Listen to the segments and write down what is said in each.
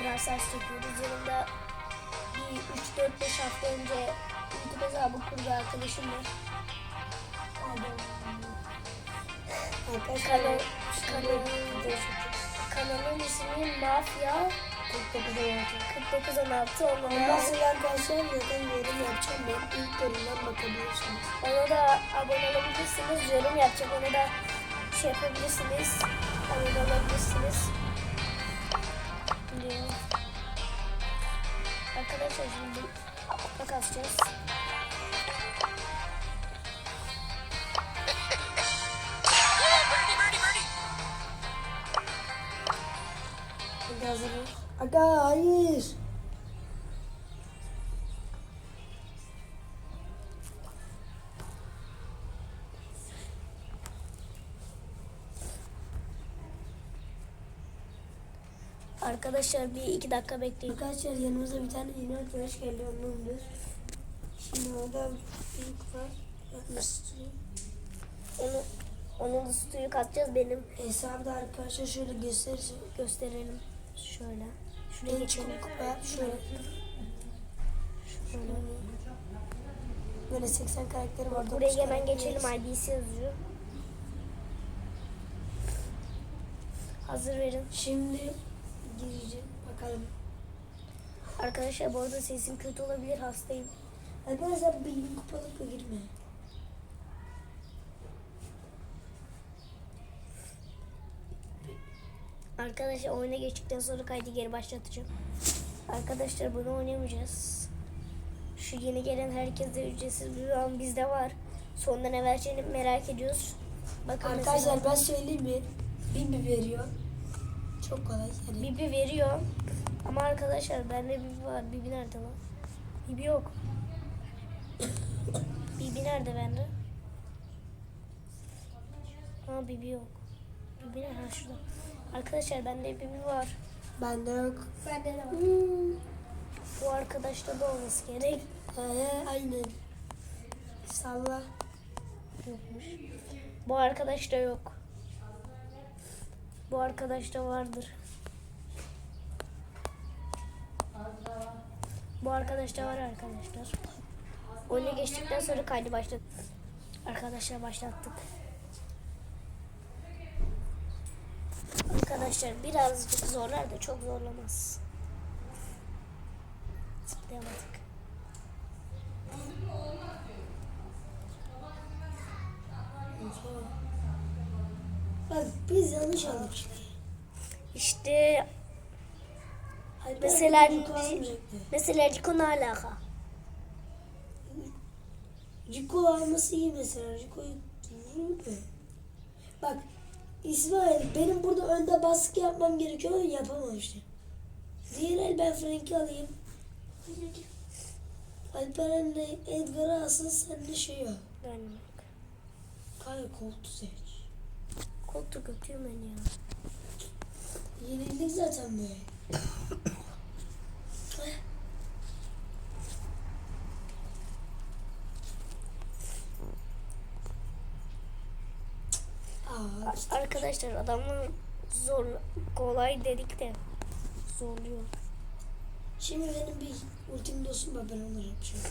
Brawl Stars çekiyoruz. Yanımda bir 3-4-5 hafta önce YouTube hesabı kurdu arkadaşım var. Kanal, kanal, kanalın ismi Mafya 4916 Ondan Onlara, sonra arkadaşlar zaten yorum yapacağım ben. İlk bölümden bakabilirsiniz. ona da abone olabilirsiniz. Yorum yapacak. Ona da şey yapabilirsiniz. Abone olabilirsiniz. Diyor. Arkadaşlar şimdi. Hadi hazırız. Aga hayır. Arkadaşlar bir iki dakika bekleyin. Arkadaşlar yanımıza bir tane yeni arkadaş geldi onundur. Şimdi orada büyük var. Onu onun da suyu katacağız. Benim Hesabı da arkadaşlar şöyle gösterirse gösterelim. Şöyle. Şuraya geçelim. şöyle. Şöyle. Böyle 80 karakteri var. Buraya hemen geçelim. ID'si yazıyor. Hazır verin. Şimdi gireceğim. Bakalım. Arkadaşlar bu arada sesim kötü olabilir. Hastayım. Arkadaşlar benim kupalıkla girme. Arkadaşlar oyuna geçtikten sonra kaydı geri başlatacağım. Arkadaşlar bunu oynamayacağız. Şu yeni gelen herkeste ücretsiz bir an bizde var. Sonunda ne vereceğini merak ediyoruz. Bakın Arkadaşlar mesela ben söyleyeyim mi? Bibi veriyor. Çok kolay. Yani Bibi veriyor. Ama arkadaşlar bende Bibi var. Bibi nerede lan? Bibi yok. Bibi nerede bende? Ha Bibi yok. Bibi nerede? Ha şurada. Arkadaşlar bende Bibi var. bende yok. Bende de var. Bu arkadaşta da olması gerek. He, aynen. Salla. Yokmuş. Bu arkadaşta yok. Bu arkadaşta vardır. Bu arkadaşta var arkadaşlar. Oyuna geçtikten sonra kaydı başlat. Arkadaşlar başlattık. Arkadaşlar birazcık zorlar da çok zorlamaz. Zıplayamadık. Bak biz yanlış aldık işte. Hayır, Mesela ben Rico almayacaktı. mesela Rico ne alaka? Rico alması iyi mesela. Rico'yu mu? Bak İsmail benim burada önde baskı yapmam gerekiyor ama yapamam işte. Diğer el ben Frank'i alayım. Alperen de Edgar'ı alsın sen de şey al. Ben Kay koltu seç. Koltuk ötüyorum ben ya. Yenildik zaten be. Arkadaşlar adamlar zor kolay dedik de zorluyor. şimdi benim bir ultim dostum var ben onları yapacağım.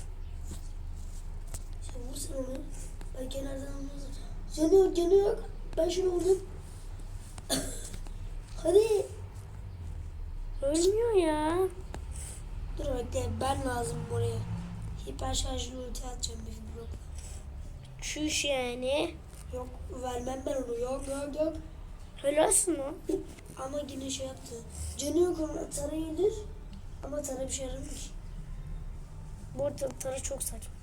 Sen vursan onu. Ben kenardan yok canı yok. Ben şunu vurdum. Hadi. Ölmüyor ya. Dur bekle ben lazım oraya. Hiper şarjlı ulti atacağım bir blok. Çüş yani. Yok vermem ben onu. Yok yok yok. Helalsin lan. Ama yine şey yaptı. Canı yok onun tara gelir. Ama tara bir şey yaramıyor. Bu arada tarı çok saçma.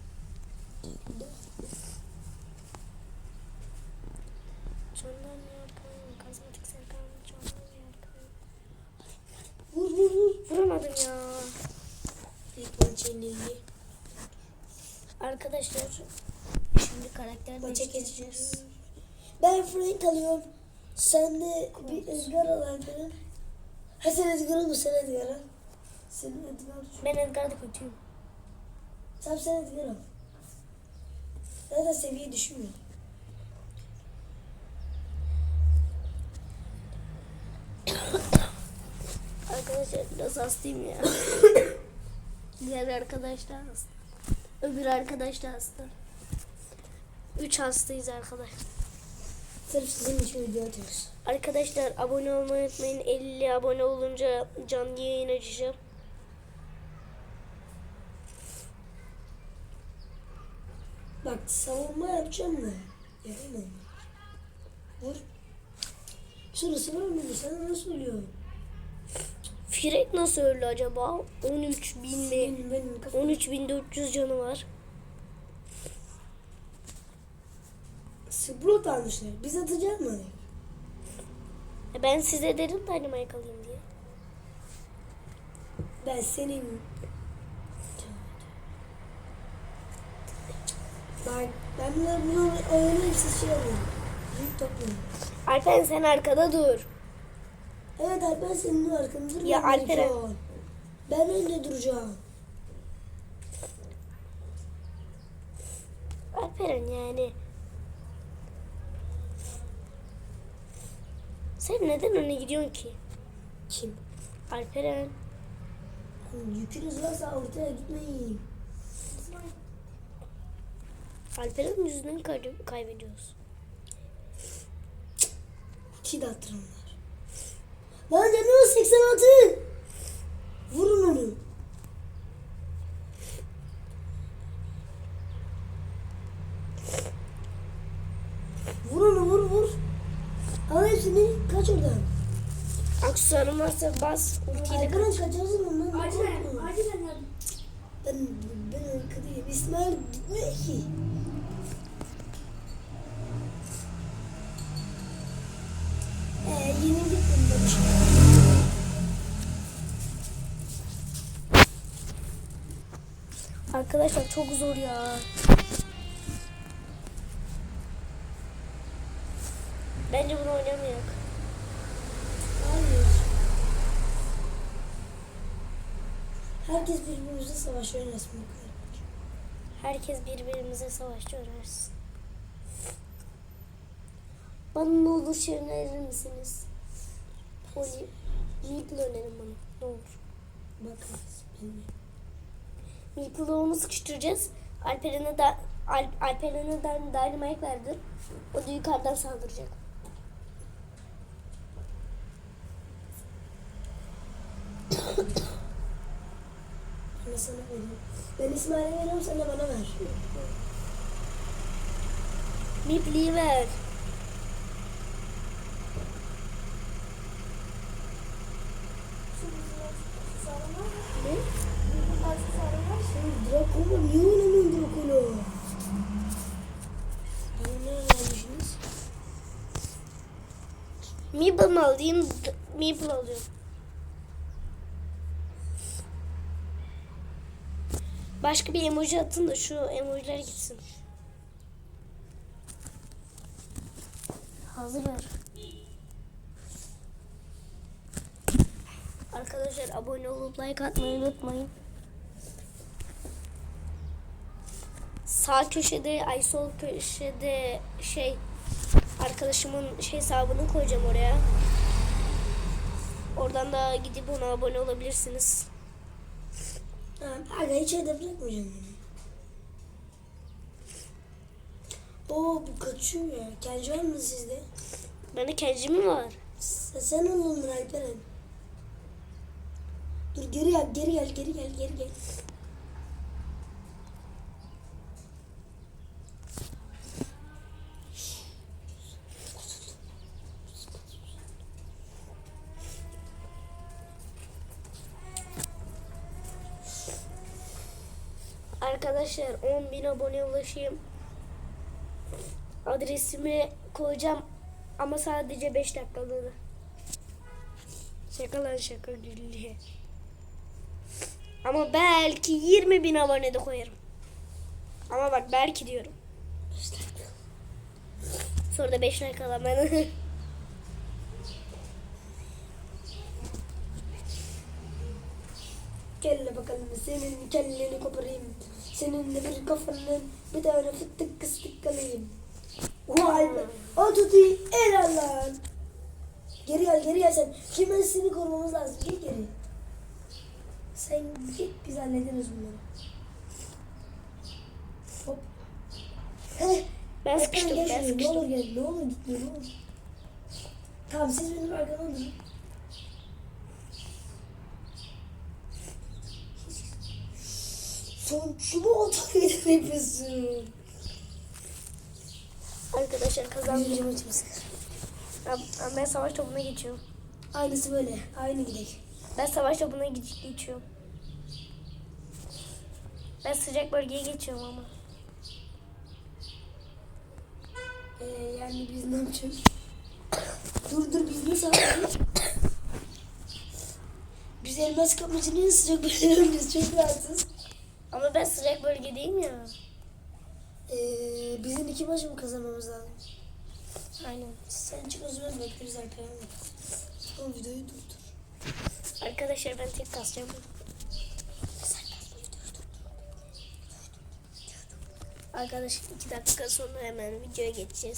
Candan yapalım. Kazmatik serkan. Candan yapalım. Vur vur vur. Vuramadım ya. İlk maç yenildi. Arkadaşlar şimdi karakter Maça değiştireceğiz. geçeceğiz. Ben Frank alıyorum. Sen de bir Edgar al Alperen. Ha sen Edgar al mı sen Edgar al. Sen Edgar. Ben Edgar'da kötüyüm. Tamam sen Edgar al. Zaten seviye düşmüyor. Arkadaşlar biraz hastayım ya. Diğer arkadaş da hasta. Öbür arkadaş da hasta. Üç hastayız arkadaş. Sırf sizin için video atıyoruz. Arkadaşlar abone olmayı unutmayın. 50 abone olunca canlı yayın açacağım. Bak savunma yapacağım da. Yapamam. Vur. Şurası var mı? Sana nasıl oluyor? Firek nasıl öldü acaba? 13 bin mi? Benim, benim kafam. 13.400 canı var. Sprout almışlar. Biz atacak mı? E Ben size dedim Dynamite alayım diye. Ben senin... Bak ben bunları bunu oyunu hepsi şey alıyorum. Büyük topluyorum. Alpen sen arkada dur. Evet Alper senin arkanda dur. Ya ben Alperen. Ben önde duracağım. Alperen yani. Sen neden öne gidiyorsun ki? Kim? Alperen. Yükünüz varsa ortaya gitmeyin. Alperen yüzünden kay- kaybediyoruz. İki de attıranlar. Lan canım 86. Vurun onu. Vur onu vur vur. Al hepsini kaç oradan. Aksesuarın varsa bas ultiyle kaç. Arkadan kaçarsın ondan. Acilen, acilen. Ben, ben arkadayım. İsmail gitmiyor ki. Arkadaşlar çok zor ya. Bence bunu oynamayalım. Hayır. Herkes birbirimize savaş oynasın kadar. Herkes birbirimize savaşçı önersin. Bana ne olur şey önerir misiniz? Poli, Meeple önerin bana. Ne olur. Bakarız. Bilmiyorum. Meeple'ı sıkıştıracağız. Alperen'e da Al, Alperen'e de Dynamite verdim. O da yukarıdan saldıracak. Ben sana vereyim. Ben İsmail'e veriyorum sen de bana ver. Meeple'yi ver. Ne? Sen Draco'nu niye oynamıyorsun Draco'nu? Bana ne vermişsiniz? Mi alayım? Meeple alıyorum. Başka bir emoji atın da şu emojiler gitsin. Hazır. Arkadaşlar abone olup like atmayı unutmayın. Sağ köşede, ay sol köşede şey arkadaşımın şey hesabını koyacağım oraya. Oradan da gidip ona abone olabilirsiniz. Aga hiç evde bırakmayacağım onu. Oo bu kaçıyor ya. Kenji var mı sizde? Bende kenci mi var? Sen, sen al onları Alperen. Dur geri gel, geri gel, geri gel, geri gel. Arkadaşlar 10.000 abone ulaşayım. Adresimi koyacağım ama sadece 5 dakikada da. Şaka lan şaka güllü. Ama belki 20 bin abone de koyarım. Ama bak belki diyorum. Sonra da 5 like ben. Gel bakalım senin kelleni koparayım. Seninle bir kafanın bir tane fıttık kıstık kalayım. Vay be. O tutuyu el lan. Geri gel geri gel sen. Kimin seni korumamız lazım. Gel geri. Sen git biz hallederiz bunları. Hop. Ben sıkıştım ben şuraya. Ne sıkıştım. olur gel. Ne olur gitme ne olur. Tamam siz benim arkamdan durun. Sonuçlu otomatik yapıyorsun. Arkadaşlar kazandım. Maçımız. Ben, ben savaş topuna geçiyorum. Aynısı böyle. Aynı gidelim. Ben savaş topuna geç- geçiyorum. Ben sıcak bölgeye geçiyorum ama. Ee, yani biz ne yapacağız? dur dur biz ne sağlayalım? biz elmas kapmacının sıcak oynuyoruz. Çok rahatsız. Ama ben sıcak bölgedeyim ya. Ee, bizim iki maç mı kazanmamız lazım? Aynen. Sen çık o zaman bekleriz Alperen. Oğlum videoyu durdur. Arkadaşlar ben tek kasacağım. Arkadaşlar iki dakika sonra hemen videoya geçeceğiz.